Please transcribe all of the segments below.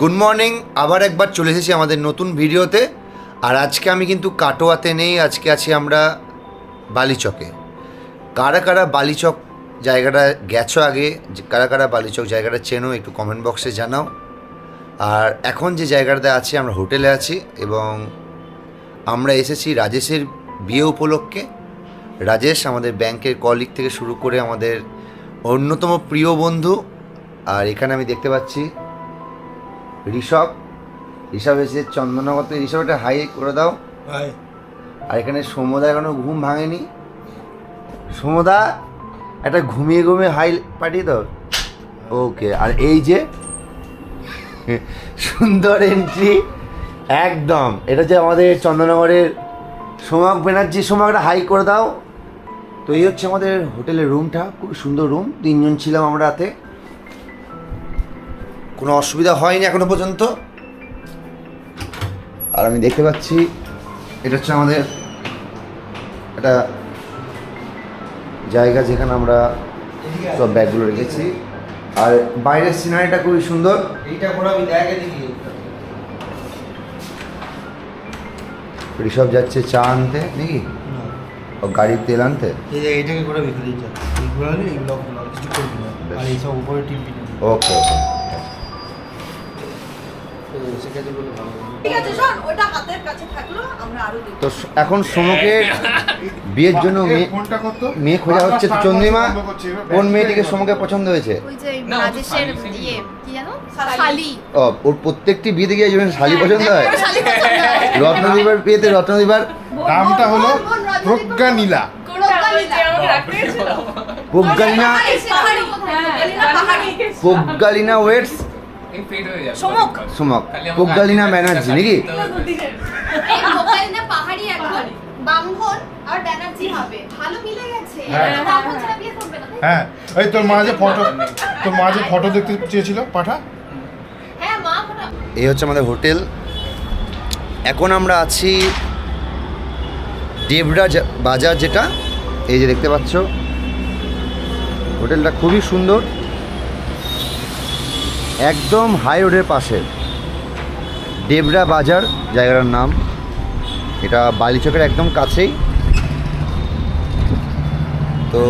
Good morning আবার একবার চলে এসেছি আমাদের নতুন ভিডিওতে। আর আজকে আমি কিন্তু কাটোয়াতে নেই, আজকে আছি আমরা বালিচকে। কারা কারা বালিচক জায়গাটা গেছো আগে কারা কারা বালিচক জায়গাটা চেনো একটু কমেন্ট বক্সে জানাও। আর এখন যে জায়গাটাতে আছি, আমরা হোটেলে আছি এবং আমরা এসেছি রাজেশের বিয়ে উপলক্ষে। রাজেশ আমাদের ব্যাংকের কলিগ থেকে শুরু করে আমাদের অন্যতম প্রিয় বন্ধু। আর এখানে আমি দেখতে পাচ্ছি ঋষভ। ঋষভ এসে চন্দনগর থেকে ঋষভ একটা হাই করে দাও। আর এখানে সমদা এখনও ঘুম ভাঙেনি। সমদা একটা ঘুমিয়ে ঘুমিয়ে হাই পাঠিয়ে দাও। ওকে আর এই যে সুন্দর এন্ট্রি একদম। এটা যে আমাদের চন্দননগরের সোমাক ব্যানার্জি সোমাক একটা হাই করে দাও। তো এই হচ্ছে আমাদের হোটেলের রুমটা খুব সুন্দর রুম তিনজন ছিলাম আমরা রাতে। কোনো অসুবিধা হয়নি এখনও পর্যন্ত। আর আমি দেখতে পাচ্ছি এটা হচ্ছে আমাদের একটা জায়গা যেখানে আমরা সব ব্যাগগুলো রেখেছি। আর বাইরের সিনারিটা খুবই সুন্দর। এইটা আমি ঋষভ যাচ্ছে চা আনতে নাকি? ও গাড়ির তেল আনতে? এইটাকে করে বিক্রি দিচ্ছে এইগুলো হলে এইগুলো কিছু করবি না। আর এইসব উপরে টিপবি ওকে ওকে। স- এখন সোমকে বিয়ের জন্য মেয়ে মেয়ে খোঁজা হচ্ছে তো চন্দ্রিমা। কোন মেয়েটিকে সোমকে পছন্দ হয়েছে? ও তো ইয়ে ও ওর প্রত্যেকটি বিয়েতে গিয়ে যেমন শালি পছন্দ হয়? শালি পছন্দ হয়। রত্নদীপার বিয়েতে রত্নদীপার নামটা হলো বোন, বোন, রজনী প্রজ্ঞা নীলা। প্রজ্ঞালিনা প্রজ্ঞালিনা ওয়েটস। সমক। গাড়ি- ব্যানার্জি নাকি? পাহাড়ি একদম বামভন আর ব্যানার্জি হবে। ভালো মিলে গেছে। হ্যাঁ। হ্যাঁ। এই তোর মা যে ফটো তোর মা যে ফটো দেখতে চেয়েছিল পাঠা? হ্যাঁ মা ফোটা। এই হচ্ছে আমাদের হোটেল। এখন আমরা আছি দেবরা বাজার যেটা এই যে দেখতে পাচ্ছ। হোটেলটা খুবই সুন্দর। একদম হাই রোডের পাশে। দেবরা বাজার, জায়গাটার নাম। এটা বালিচকের একদম কাছেই। তো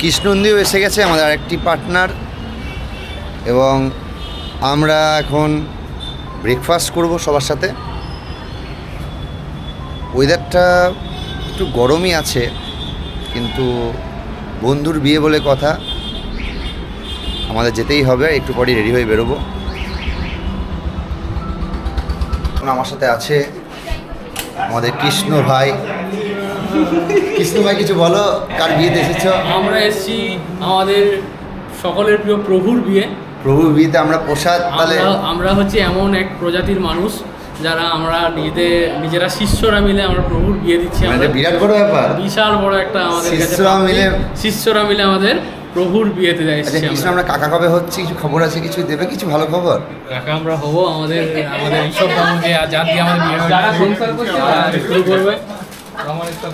কৃষ্ণন্দিও এসে গেছে, আমাদের আরেকটি পার্টনার এবং আমরা এখন ব্রেকফাস্ট করব সবার সাথে। ওয়েদারটা একটু গরমই আছে, কিন্তু বন্ধুর বিয়ে বলে কথা। আমাদের যেতেই হবে একটু পরেই রেডি হয়ে বেরোবো। আমার সাথে আছে আমাদের কৃষ্ণ ভাই। কৃষ্ণ ভাই কিছু বলো কার বিয়েতে এসেছ? আমরা এসেছি আমাদের সকলের প্রিয় প্রভুর বিয়ে। প্রভুর বিয়েতে আমরা প্রসাদ তাহলে আমরা হচ্ছে এমন এক প্রজাতির মানুষ যারা আমরা নিজেদের নিজেরা শিষ্যরা মিলে আমরা প্রভুর বিয়ে দিচ্ছি। মানে আমরা বিরাট বড় ব্যাপার। বিশাল বড় একটা আমাদের শিষ্যরা মিলে- শিষ্যরা মিলে আমাদের প্রভুর বিয়েতে যাই আচ্ছা কৃষ্ণ আমরা কাকা কবে হচ্ছে? কিছু খবর আছে? কিছু দেবে? কিছু ভালো খবর? কাকা আমরা হব আমাদের আমাদের এইসব বাবুকে যার দিয়ে আমাদের বিয়ে হবে। যারা সংসার করছে? তারা আর শুরু করবে।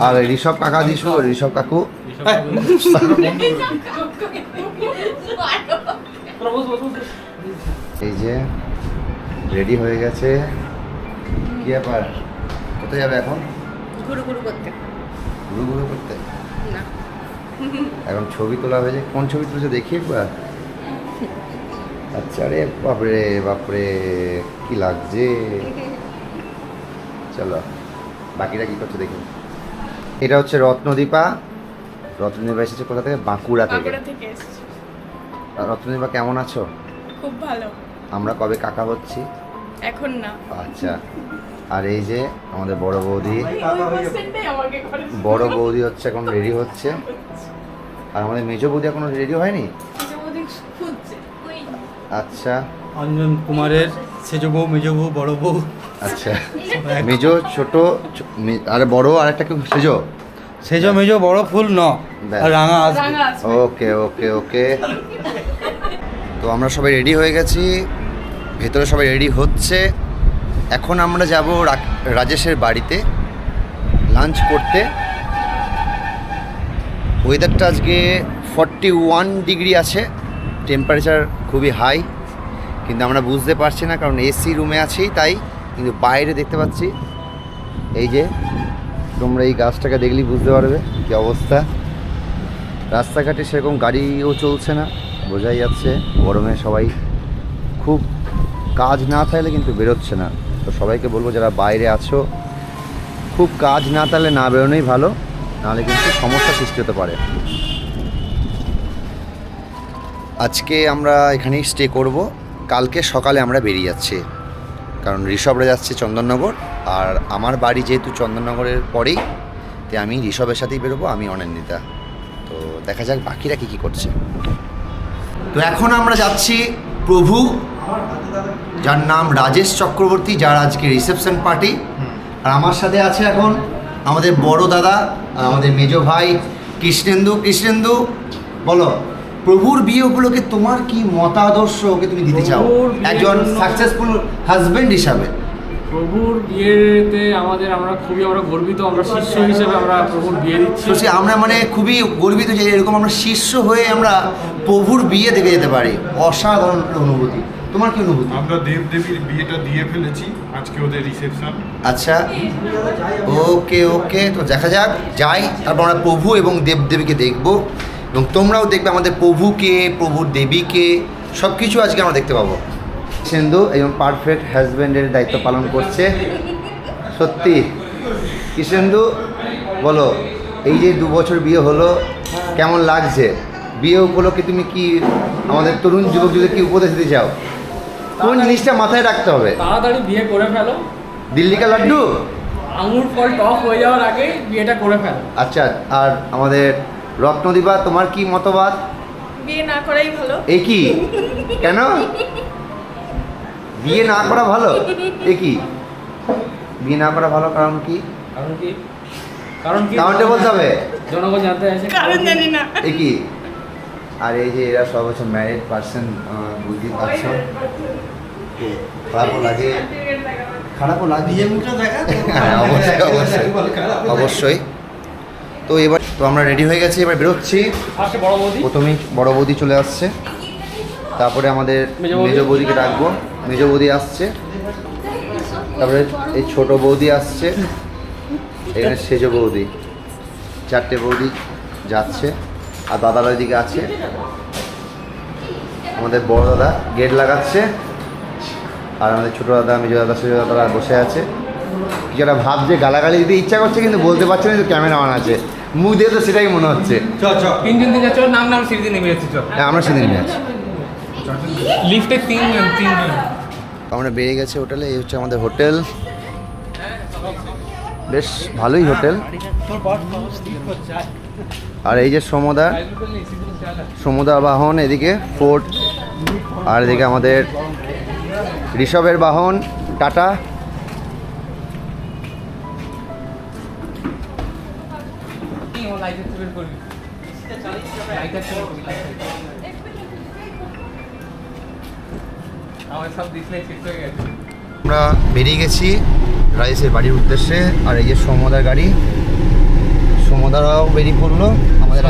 আর ঋষভ কাকা দিশু ঋষভ কাকু। এই যে রেডি হয়ে গেছে। কি ব্যাপার? কোথায় যাবে এখন? ঘুরু ঘুরু করতে। ঘুরু ঘুরু করতে? এখন ছবি তোলা হয়েছে। কোন ছবি তুলেছে দেখি একবার? আচ্ছা রে বাপরে বাপরে কি লাগছে? চলো বাকিরা কি করছে দেখি। এটা হচ্ছে রত্নদীপা। রত্নদীপা এসেছে কোথা থেকে? বাঁকুড়া থেকে। রত্নদীপা কেমন আছো? খুব ভালো। আমরা কবে কাকা হচ্ছি? এখন না। আচ্ছা। আর এই যে আমাদের বড় বৌদি। বড় বৌদি হচ্ছে এখন রেডি হচ্ছে। আর আমাদের মেজো বৌদি এখনও রেডি হয়নি? আচ্ছা। অঞ্জন কুমারের সেজ বউ মেজ বউ বড় বউ। আচ্ছা। মেজো ছোট আরে বড় আর একটা কেউ সেজো? সেজ মেজ বড় ফুল ন। আর রাঙা আসবে। ওকে ওকে ওকে। তো আমরা সবাই রেডি হয়ে গেছি। ভেতরে সবাই রেডি হচ্ছে। এখন আমরা যাব রাজেশের বাড়িতে লাঞ্চ করতে। ওয়েদারটা আজকে ফর্টি ওয়ান ডিগ্রি আছে। টেম্পারেচার খুবই হাই কিন্তু আমরা বুঝতে পারছি না কারণ এসি রুমে আছি, তাই কিন্তু বাইরে দেখতে পাচ্ছি। এই যে, তোমরা এই গাছটাকে দেখলেই বুঝতে পারবে কি অবস্থা। রাস্তাঘাটে সেরকম গাড়িও চলছে না, বোঝাই যাচ্ছে গরমে সবাই খুব কাজ না থাকলে কিন্তু বেরোচ্ছে না। তো সবাইকে বলব, যারা বাইরে আছো, খুব কাজ না তাহলে না বেরোনোই ভালো, নাহলে কিন্তু সমস্যা সৃষ্টি হতে পারে। আজকে আমরা এখানেই স্টে করব। কালকে সকালে আমরা বেরিয়ে যাচ্ছি, কারণ ঋষভরা যাচ্ছে চন্দননগর, আর আমার বাড়ি যেহেতু চন্দননগরের পরেই, তাই আমি ঋষভের সাথেই বেরোবো, আমি অনিন্দিতা। তো দেখা যাক বাকিরা কী কী করছে। তো এখন আমরা যাচ্ছি প্রভু যার নাম রাজেশ চক্রবর্তী যার আজকে রিসেপশন পার্টি আর আমার সাথে আছে এখন আমাদের বড় দাদা আমাদের মেজ ভাই কৃষ্ণেন্দু। কৃষ্ণেন্দু বলো প্রভুর বিয়ে উপলক্ষে তোমার কি মতাদর্শ ওকে তুমি দিতে চাও? একজন সাকসেসফুল হাজবেন্ড হিসাবে। প্রভুর বিয়েতে আমাদের আমরা খুবই আমরা গর্বিত আমরা শিষ্য হিসেবে আমরা প্রভুর বিয়ে দিচ্ছি। সে আমরা মানে খুবই গর্বিত যে এরকম আমরা শিষ্য হয়ে আমরা প্রভুর বিয়ে দেখে যেতে পারি। অসাধারণ অনুভূতি। তোমার কি অনুভূতি? আমরা দেব দেবীর বিয়েটা দিয়ে ফেলেছি আজকে ওদের রিসেপশন আচ্ছা ওকে ওকে তো দেখা যাক যাই তারপর আমরা প্রভু এবং দেবদেবীকে দেখব এবং তোমরাও দেখবে আমাদের প্রভুকে প্রভুর দেবীকে সব কিছু আজকে আমরা দেখতে পাবো। সিন্ধু এবং পারফেক্ট হাজব্যান্ডের দায়িত্ব পালন করছে। সত্যি কৃষ্ণেন্দু বলো এই যে দু বছর বিয়ে হলো কেমন লাগছে? বিয়ে উপলক্ষে তুমি কি আমাদের তরুণ যুবক যুবক কি উপদেশ দিতে চাও? কোন জিনিসটা মাথায় রাখতে হবে? তাড়াতাড়ি বিয়ে করে ফেলো। দিল্লি কা লাড্ডু? আঙুর ফল টক হয়ে যাওয়ার আগে বিয়েটা করে ফেলো। আচ্ছা আর আমাদের রত্নদীপা তোমার কি মতবাদ? বিয়ে না করাই ভালো। এ কি? কেন? বিয়ে না করা ভালো? এ কি? বিয়ে না করা ভালো কারণ কি? কারণ কি? কারণ কি? কারণটা বলতে হবে। জনগণ জানতে আছে কারণ জানি না। এ কি? আর এই যে এরা সব হচ্ছে ম্যারিড পার্সন বুঝতে পারছ। খারাপও লাগে। খারাপও লাগে। হ্যাঁ অবশ্যই অবশ্যই। অবশ্যই। তো এবার তো আমরা রেডি হয়ে গেছি এবার বেরোচ্ছি। ফার্স্টে বড় বৌদি। প্রথমেই বড় বৌদি চলে আসছে। তারপরে আমাদের মেজ বৌদিকে ডাকবো। মেজ বৌদি আসছে। তারপরে এই ছোট বৌদি আসছে। এখানে সেজ বৌদি। চারটে বৌদি যাচ্ছে। আর দাদার ওইদিকে আছে। আমাদের বড় দাদা গেট লাগাচ্ছে। আর আমাদের ছোটো দাদা মেজো দাদা সেজো দাদারা বসে আছে। কিছু একটা ভাবছে গালাগালি দিতে ইচ্ছা করছে কিন্তু বলতে পারছে না যে ক্যামেরা অন আছে। মুখ দিয়ে তো সেটাই মনে হচ্ছে। চ চ তিনজন চল নাম নাম নেমে যাচ্ছি হ্যাঁ, আমরা সেদিন আছি লিফটে তিনজন তিনজন। আমরা বেরিয়ে গেছি হোটেলে এই হচ্ছে আমাদের হোটেল। বেশ ভালোই হোটেল। আর এই যে সমদা, সমুদা বাহন, এদিকে ফোর্ট, আর এদিকে আমাদের ঋষভের বাহন, টাটা। আমার বেরিয়ে গেছি রাইসের বাড়ির উদ্দেশ্যে, আর এই যে সমদার গাড়ি। সমদারাও বেরিয়ে পড়ল আমাদের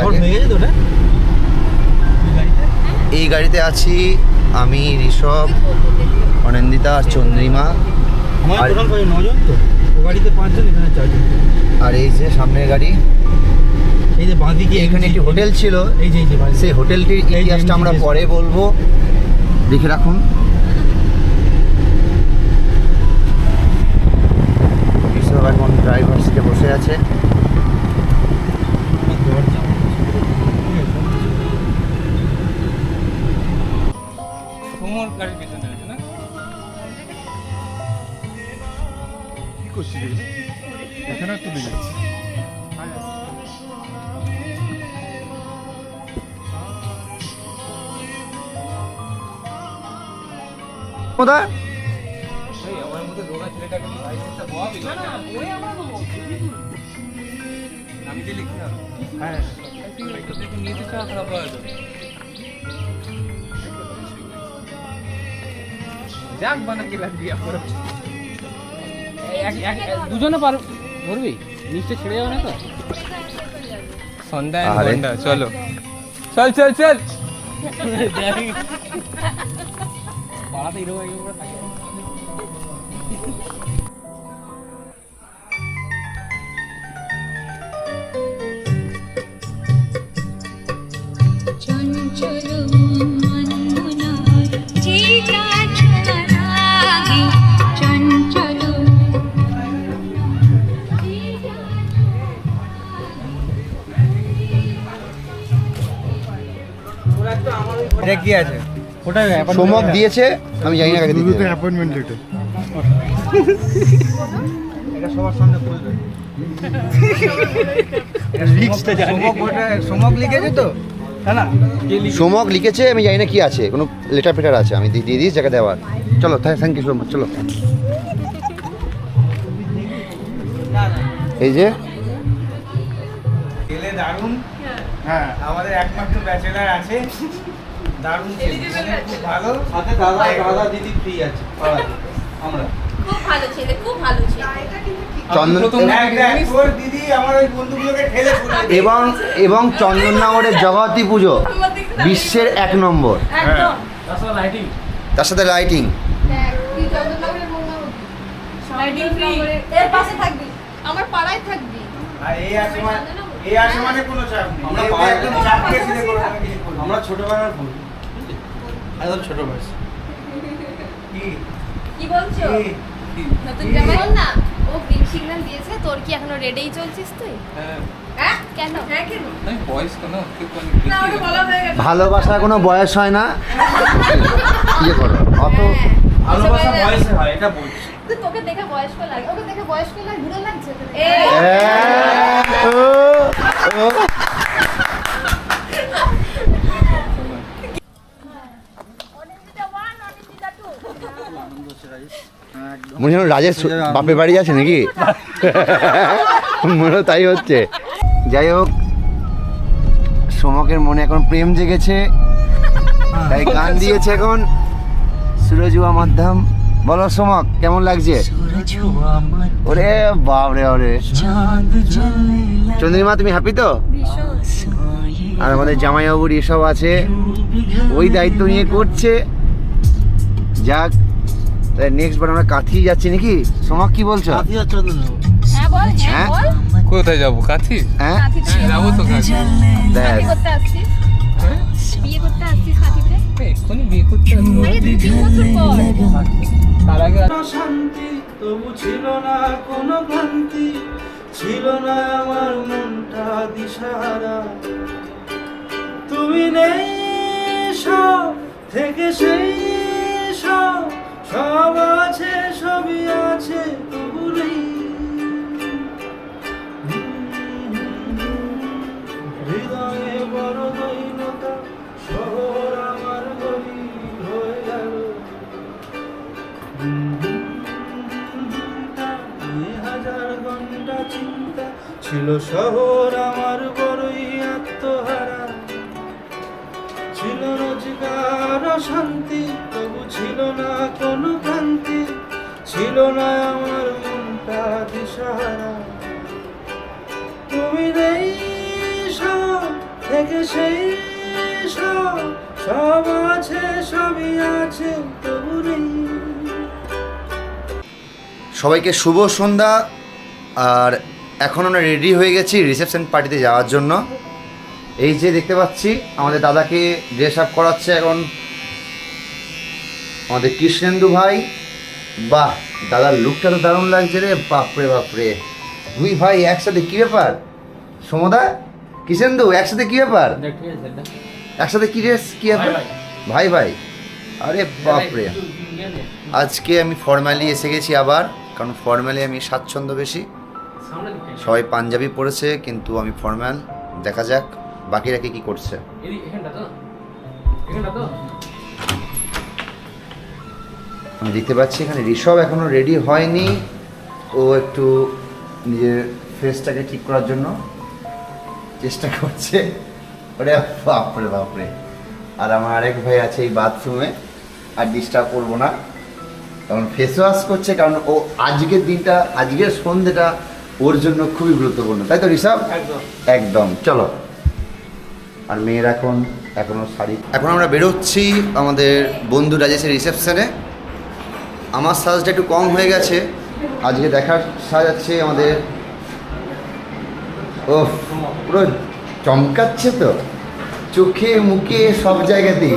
এই গাড়িতে? আছি আমি ঋষভ অনিন্দিতা আর চন্দ্রিমা। আর- গাড়িতে পাঁচজন এখানে চারজন। এই যে সামনের গাড়ি। এই যে বাঁদিকে এখানে একটি হোটেল ছিল। এই যে। সেই হোটেলটির ইতিহাসটা আমরা পরে বলব। দেখে রাখুন। এক- দুজনে পার ধরবি? নিচে ছেড়ে যাবে না তো? সন্ধ্যা চলো। চল চল চল। পাড়াতে এরকম এরকম থাকে। এটা কি আছে? সোমক দিয়েছে আমি জানি না কাকে দিতে। অ্যাপয়েন্টমেন্ট লেটার এটা সবার সামনে খুলবে সোমক লিখেছে তো? না? লিখেছে? আমি জানি না কি আছে। কোনো লেটার ফেটার আছে আমি দিয়ে দিয়ে দিই জায়গা দেওয়ার চলো থ্যাংক ইউ সো মাচ চলো। এই যে। দারুণ। হ্যাঁ। আমাদের একমাত্র ব্যাচেলার আছে। দারুণ ছেলে ছেলে খুব ভালো। সাথে দাদা দাদা দিদি ফ্রি আছে আমরা। খুব ভালো ছেলে খুব ভালো ছেলে। চন্দন দেখ, দেখ, তোর দিদি আমার ওই বন্ধুগুলোকে ঠেলে ফুলে দিয়েছে। এবং এবং চন্দননগরের জগতী পুজো বিশ্বের এক নম্বর। তার সাথে লাইটিং তার সাথে লাইটিং দেখ তুই চন্দ্রনগরের বন্ধু Lighting free। এর পাশে থাকবি। আমার পাড়ায় থাকবি। আর এই আসে মানে এই আসে মানে কোনো চাপ নেই। আমরা ছোটবেলার বন্ধু। একদম ছোট বয়স কি কি বলছো? নতুন জামাই? বল না ও গ্রিন সিগন্যাল দিয়েছে তোর কি এখনও রেডেই চলছিস তুই? হ্যাঁ। কেন? হ্যাঁ কেন? বয়স কেন? না ওটা বলা হয়ে গেছে। ভালোবাসার কোনো বয়স হয় না। ইয়ে করো অত হ্যাঁ। ভালোবাসা বয়সে হয় এটা বলছি। তোকে দেখে বয়স্ক লাগে ওকে দেখে বয়স্ক লাগে বুড়ো লাগছে এ এ, ও, ও। মনে হয় রাজের সু- বাপের বাড়ি আছে নাকি? মনে তাই হচ্ছে। যাই হোক সমকের মনে এখন প্রেম জেগেছে। তাই গান দিয়েছে এখন সুরজুয়া মাধ্যম বলো সমক কেমন লাগছে? ওরে বাপরে ওরে। চন্দ্রিমা তুমি হ্যাপি তো? আর আমাদের জামাইবাবুর এসব আছে। ওই দায়িত্ব নিয়ে করছে। যাক নেক্সট বার আমরা কাঁথি যাচ্ছি নাকি? সোমাক কি বলছো? হ্যাঁ বল হ্যাঁ হ্যাঁ? কোথায় যাব? কাথি? হ্যাঁ? যাব তো কাথি। দেখ। বিয়ে করতে কাঁথিতে? এক্ষুনি করতে তার আগে শান্তি তবু ছিল না কোনো ক্লান্তি ছিল না আমার মনটা দিশাহারা তুমি নেই সব থেকে সেই সব সব আছে, সবই আছে বড় শহর আমার হয়ে হাজার ঘণ্টা চিন্তা ছিল শহর আমার বড়ই আত্মহারা। ছিল রোজগার শান্তি, তবু ছিল না কোনো ক্রান্তি ছিল না আমার মনটা দিশাহারা। তুমি নেই থেকে সেই সব আছে, সবই আছে, তবু নেই। সবাইকে শুভ সন্ধ্যা। আর এখন আমরা রেডি হয়ে গেছি রিসেপশন পার্টিতে যাওয়ার জন্য। এই যে দেখতে পাচ্ছি আমাদের দাদাকে ড্রেস আপ করাচ্ছে এখন আমাদের কৃষ্ণেন্দু ভাই। বাহ দাদার লুকটা তো দারুণ লাগছে রে বাপরে বাপরে। দুই ভাই একসাথে কী ব্যাপার? সমদা কৃষ্ণেন্দু একসাথে কী ব্যাপার। একসাথে কী ড্রেস কী ব্যাপার? ভাই ভাই আরে বাপরে। আজকে আমি ফর্মালি এসে গেছি আবার কারণ ফর্মালি আমি স্বাচ্ছন্দ্য বেশি। সবাই পাঞ্জাবি পরেছে কিন্তু আমি ফর্মাল দেখা যাক। বাকিরা কি কি করছে? আমি দেখতে পাচ্ছি এখানে ঋষভ এখনও রেডি হয়নি। ও একটু নিজের ফেসটাকে ঠিক করার জন্য চেষ্টা করছে। ওরে বাপরে বাপরে। আর আমার আরেক ভাই আছে এই বাথরুমে আর ডিস্টার্ব করব না। কারণ ফেস ওয়াশ করছে কারণ ও আজকের দিনটা আজকের সন্ধ্যেটা ওর জন্য খুবই গুরুত্বপূর্ণ। তাই তো ঋষভ? একদম। একদম। চলো। আর মেয়ের এখন এখনও শাড়ি এখন আমরা বেরোচ্ছি আমাদের বন্ধু রাজেশের রিসেপশনে। আমার সাজটা একটু কম হয়ে গেছে। আজকে দেখার সাজাচ্ছে আমাদের। ও পুরো চমকাচ্ছে তো। চোখে, মুখে, সব জায়গাতেই।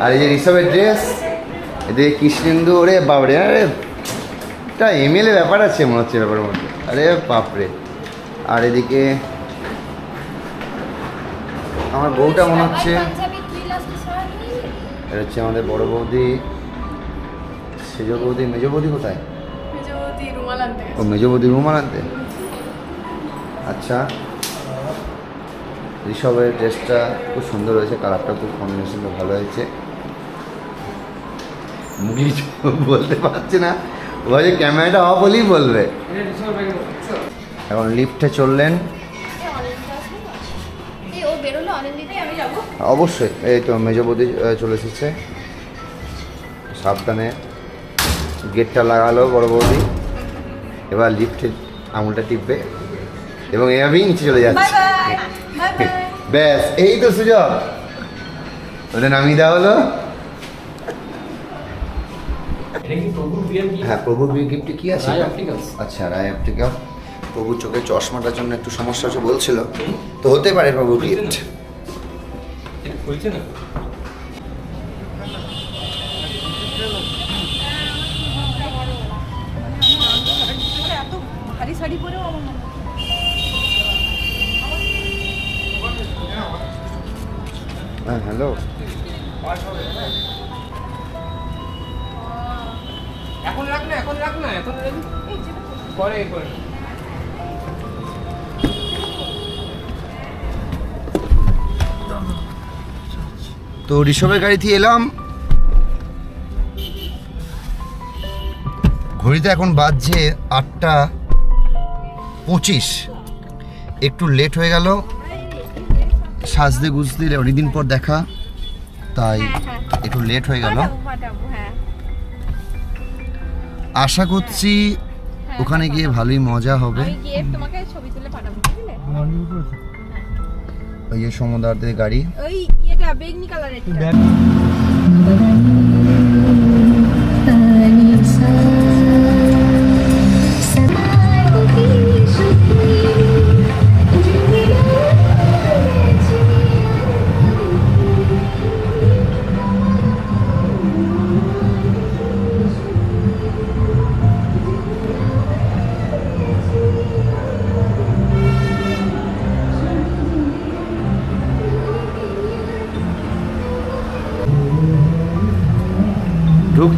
আর এই যে ঋষভের ড্রেস এদিকে কৃষ্ণেন্দু, ওরে বাবরে আরে, একটা এমএলএ ব্যাপার আছে মনে হচ্ছে ব্যাপারের মধ্যে। আরে বাপরে। আর এদিকে আমার বউটা মনে হচ্ছে এটা হচ্ছে আমাদের বড় বৌদি। সেজ বৌদি মেজ বৌদি কোথায় ও মেজ বৌদি রুমাল আনতে? আচ্ছা। ঋষভের ড্রেসটা খুব সুন্দর হয়েছে কালারটা খুব কম্বিনেশনটা ভালো হয়েছে। মুখে বলতে পারছে না। ও যে ক্যামেরাটা অফ হলেই বলবে। এখন লিফটে চললেন। অবশ্যই এই তো মেজবদি চলে এসেছে। সাবধানে গেটটা লাগালো বড় বৌদি। এবার লিফটে আঙুলটা টিপবে এবং এভাবেই নিচে চলে যাচ্ছে। ব্যাস এই তো সুযোগ ওদের নামিয়ে দেওয়া হলো। হ্যাঁ কি প্রভুর হ্যাঁ গিফটে কি আছে? আচ্ছা রায় অপটিক্যাল প্রভুর চোখে চশমাটার জন্য একটু সমস্যা হচ্ছে বলছিল। তো হতে পারে প্রভুর গিফট খুলছে না? ভারী শাড়ি পরেও আমার হয় হ্যাঁ হ্যালো। এখন রাখ না এখন রাখ না এখন। পরে করে তো ঋষভের গাড়িতে এলাম। ঘড়িতে এখন বাজছে আটটা পঁচিশ। একটু লেট হয়ে গেল। সাজতে গুজতে অনেকদিন পর দেখা তাই একটু লেট হয়ে গেল। হ্যাঁ আশা করছি ওখানে গিয়ে ভালোই মজা হবে। তোমাকে ছবি তুলে পাঠাবো ওই যে সমুদারদের গাড়ি। ওই এটা বেগনি কালারের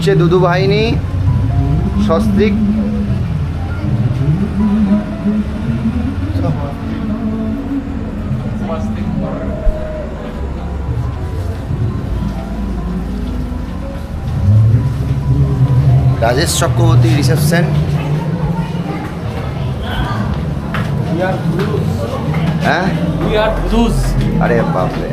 ঢুকছে দুদু বাহিনী সস্ত্রিক। রাজেশ চক্রবর্তী রিসেপশন হ্যাঁ? আরে বাপরে।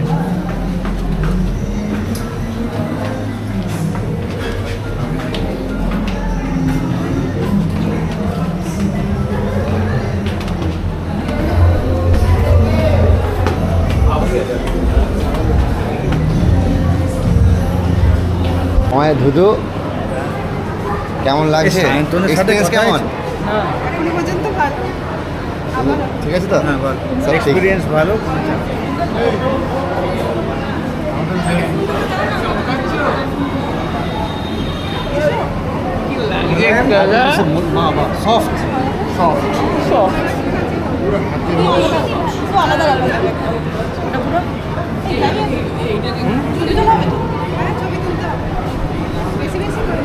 আমায় ধুধু। কেমন লাগছে? এক্সপিরিয়েন্স কেমন? ভালো। ঠিক আছে তো? হ্যাঁ সব এক্সপিরিয়েন্স ভালো। সফট সফট পুরো আলাদা আলাদা ওটা পুরো ছবি তোলা হবে তো? হ্যাঁ ছবি তুলতে হবে বেশি বেশি করে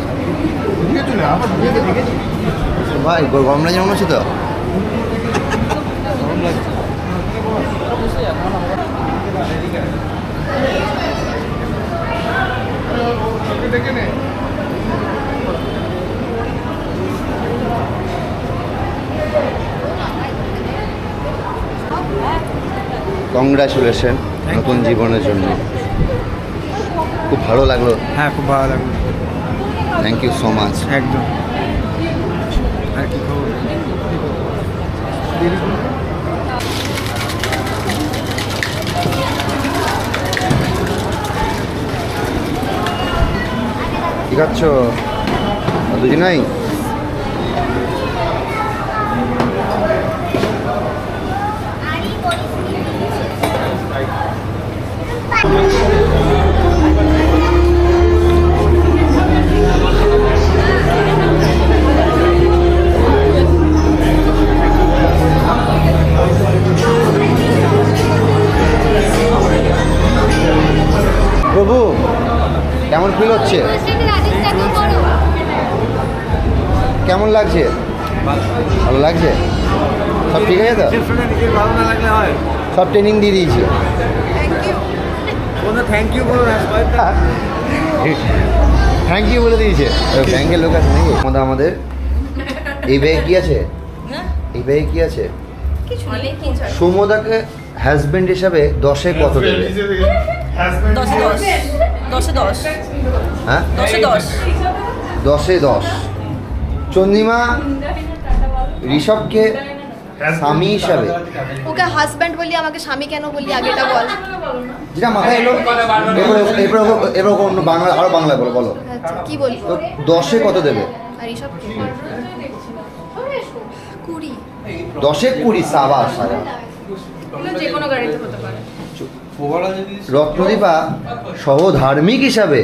ভাই গরম লাগে মনে হচ্ছে তো? কংগ্রাচুলেশন নতুন জীবনের জন্য। খুব ভালো লাগল। হ্যাঁ খুব ভালো লাগল। থ্যাংক ইউ সো মাচ একদম। আর কি খবর? ঠিক আছে দুজনেই? কেমন ফিল হচ্ছে? কেমন লাগছে? ভালো লাগছে? সব ঠিক আছে তো? সব ট্রেনিং দিয়ে দিয়েছি। থ্যাংক ইউ থ্যাংক ইউ বলে দিয়েছে ব্যাংকের লোক আছে নাকি? আমাদের আমাদের। এই ব্যাগে কি আছে? এই ব্যাগে কি আছে? সুমদাকে হাজবেন্ড হিসাবে দশে কত দেবে? দশে দশ। হ্যাঁ? দশে দশ। দশে দশ। চন্দ্রিমা ঋষভকে স্বামী হিসাবে। ওকে হাজব্যান্ড বলি আমাকে স্বামী কেন বলি? আগেটা বল। যেটা মাথায় এলো এবার এবার এবার অন্য বাংলা আরও বাংলায় বলো বলো। আচ্ছা কি বলি দশে কত দেবে? আর কুড়ি। দশে কুড়ি সাবাস। সাবাস যে কোনো গাড়িতে হতে পারে। রত্নদীপা সহধার্মিক হিসাবে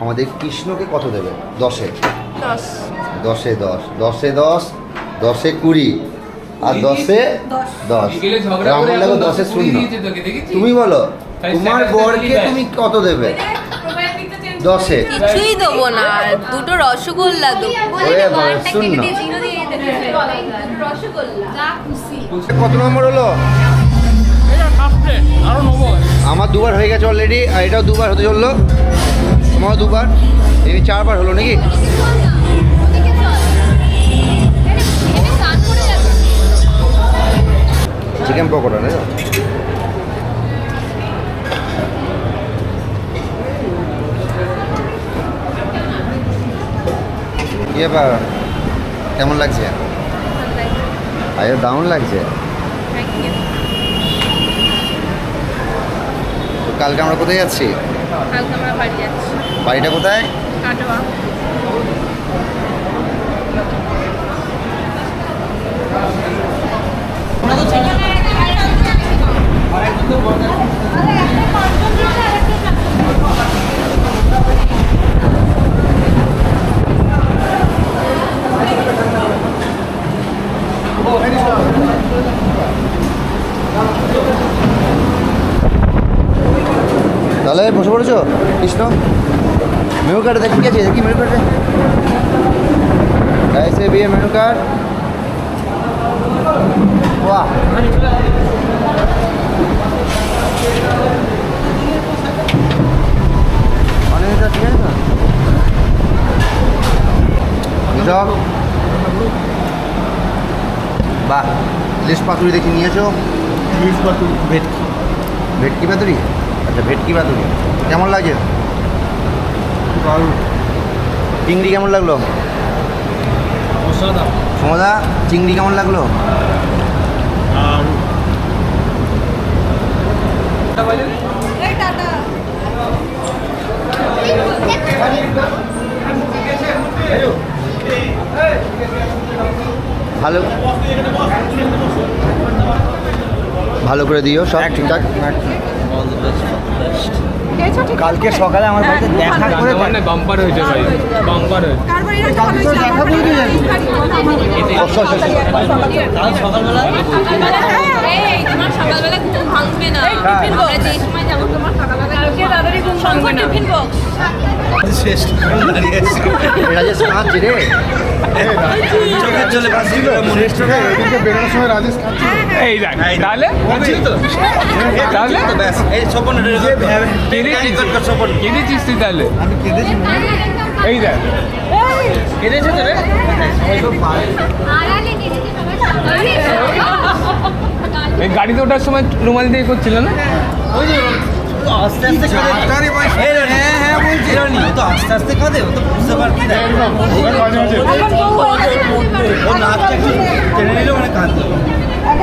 আমাদের কৃষ্ণকে কত দেবে? দশে। দশে। দশ দশে। দশ দশে কুড়ি আর দশে দশ। ঝগড়া লাগো দশে শূন্য? তুমি বলো তোমার বরকে তুমি কত দেবে? দশে। কিছুই দেবো না দুটো রসগোল্লা দেবো। শূন্য। রসগোল্লা। কত নম্বর হলো? আমার দুবার হয়ে গেছে অলরেডি আর এটাও দুবার হতে চলল। তোমারও দুবার এই চারবার হলো নাকি? চিকেন পকোড়া না কেমন লাগছে। আরে দারুণ লাগছে তো কালকে আমরা কোথায় যাচ্ছি? কালকে আমরা বাড়ি যাচ্ছি। বাড়িটা কোথায়? কাটোয়া। তাহলে বসে পড়েছো? কৃষ্ণ? মেনু কার্ডে দেখি কি আছে? দেখি মেনু কার্ডে গাইছে বিয়ে মেনু কার্ড বাহ। অনেকটা ঠিক আছে? না ঋষভ বাহ। ইলিশ পাতুরি দেখি নিয়েছো। ভেটকি। ভেটকি পাতুরি? আচ্ছা ভেটকি পাতুরি কেমন লাগছে? চিংড়ি কেমন লাগল? সমদা চিংড়ি কেমন লাগল? ভালো। ভালো করে দিও সব ঠিকঠাক। কালকে সকালে আমার বাড়িতে দেখা করে মানে বাম্পার হয়েছে ভাই বাম্পার হয়েছে? দেখা করে দিয়ে যাবি। কাল সকালবেলা? এই তোমার সকালবেলা ঘুম ভাঙবে না। আমরা যে সময় যাব তোমার সকালবেলা কালকে ঘুম ভাঙবে টিফিন বক্স শেষ দাঁড়িয়ে আছে এটা যে রে চোখের জলে ভাসছিল শেষ এদিকে বেরোনোর সময় রাজেশ খাচ্ছে এই দেখ তাহলে তাহলে তো ব্যাস এই স্বপন কেঁদেছিস স্বপন কেঁদেছিস তুই তাহলে আমি কেঁদেছি এই দেখ কেঁদেছে তো রে এই গাড়িতে ওঠার সময় রুমাল দিয়ে করছিল না হ্যাঁ হ্যাঁ কাঁদলো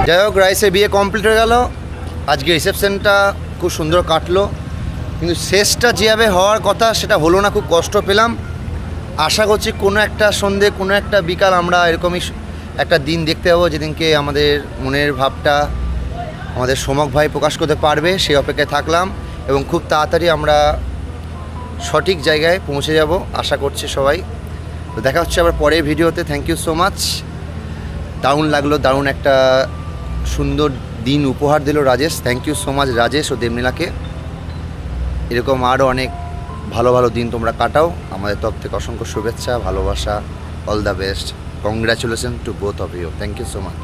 যাই হোক, রাইসের বিয়ে কমপ্লিট হয়ে গেল। আজকে রিসেপশনটা খুব সুন্দর কাটলো। কিন্তু শেষটা যেভাবে হওয়ার কথা, সেটা হলো না, খুব কষ্ট পেলাম। আশা করছি কোনো একটা সন্ধে, কোনো একটা বিকাল আমরা এরকমই একটা দিন দেখতে পাবো, যেদিনকে আমাদের মনের ভাবটা আমাদের সমক ভাই প্রকাশ করতে পারবে। সেই অপেক্ষায় থাকলাম। এবং খুব তাড়াতাড়ি আমরা সঠিক জায়গায় পৌঁছে যাব, আশা করছি সবাই। তো দেখা হচ্ছে আবার পরের ভিডিওতে। থ্যাংক ইউ সো মাচ দারুণ লাগল, দারুণ একটা সুন্দর দিন উপহার দিল Rajesh. Thank you so much Rajesh ও দেবনীলাকে। এরকম আরও অনেক ভালো ভালো দিন তোমরা কাটাও। আমাদের তরফ থেকে অসংখ্য শুভেচ্ছা, ভালোবাসা all the best congratulation to both of you thank you so much